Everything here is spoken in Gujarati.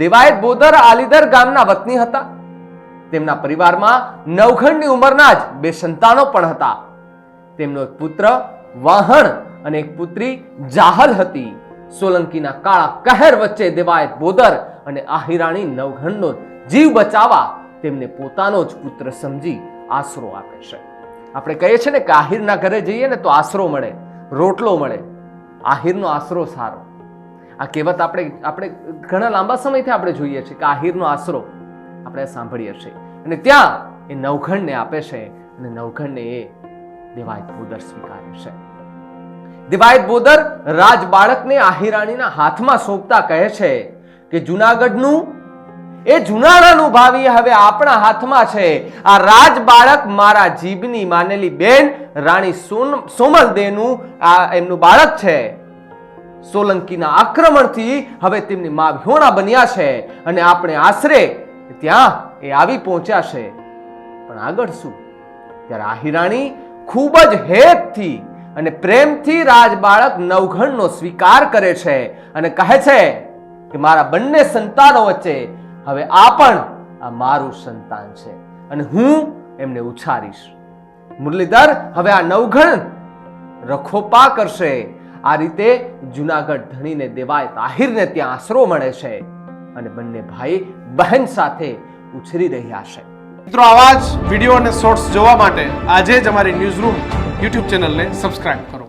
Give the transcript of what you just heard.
દેવાયત બોદર આલીદર ગામના વતની હતા. તેમના પરિવારમાં નવખંડની ઉંમરના જ બે સંતાનો પણ હતા. તેમનો એક પુત્ર વાહણ અને એક પુત્રી જાહલ હતી. સોલંકીના કાળા કહેર વચ્ચે દેવાયત બોદર અને આહિરાણી નવઘણનો જીવ બચાવવા તેમને પોતાનો જ પુત્ર સમજી આશરો આપે છે. આપણે કહીએ છીએ ને કે આહિરના ઘરે જઈએ ને તો આશરો મળે, રોટલો મળે. આહિરનો આશરો સારો. આ કહેવત આપણે આપણે ઘણા લાંબા સમયથી આપણે જોઈએ છીએ કે આહિરનો આશરો આપણે સાંભળીએ છીએ. અને ત્યાં એ નવખંડને આપે છે અને નવખંડને એ દેવાયત બોદર સ્વીકારે છે. દેવાયત બોદર રાજ બાળકને આહિરાણીના હાથમાં સોંપતા કહે છે કે જુનાગઢનું એ જુનાળાનું ભાવિ હવે આપણા હાથમાં છે. આ રાજ બાળક મારા જીભની માનેલી બેન રાણી સોન સોમલદેનું આ એમનું બાળક છે. સોલંકીના આક્રમણથી હવે તેમની મા ભ્યોણા બન્યા છે અને આપણે આશરે ત્યાં એ આવી પહોંચ્યા છે. પણ આગળ શું? ત્યારે આહિરાણી ખૂબ જ હેતથી અને પ્રેમથી રાજબાળક નવઘણનો સ્વીકાર કરે છે અને કહે છે કે મારા બંને સંતાનો વચ્ચે હવે આ પણ આ મારું સંતાન છે અને હું એમને ઉછારીશ. મુરલીધર હવે આ નવઘણ રખોપા કરશે આ રીતે જુનાગઢ ધણીને દેવાય તાહિરને ત્યાં આશરો મળે છે અને બંને ભાઈ બહેન સાથે ઉછરી રહ્યા છે. મિત્રો, આવા જ વીડિયો અને શોર્ટ્સ જોવા માટે આજે જ અમારી ન્યૂઝ રૂમ યુટ્યુબ ચેનલને સબસ્ક્રાઇબ કરો.